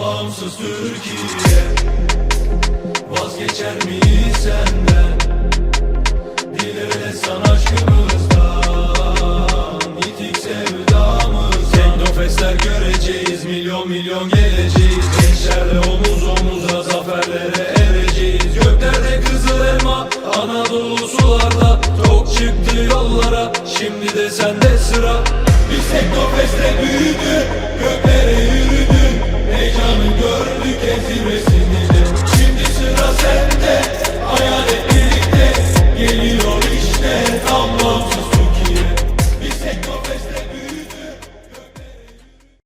bağımsız Türkiye. Vazgeçer miyiz senden? Bilir desan aşkımızdan. Yitik sevdamız Teknofestler göreceğiz. Milyon milyon geleceğiz. Gençlerle omuz omuza zaferlere ereceğiz. Göklerde kızıl elma Anadolu sularda. Tok çıktı yollara. Şimdi de sende sıra.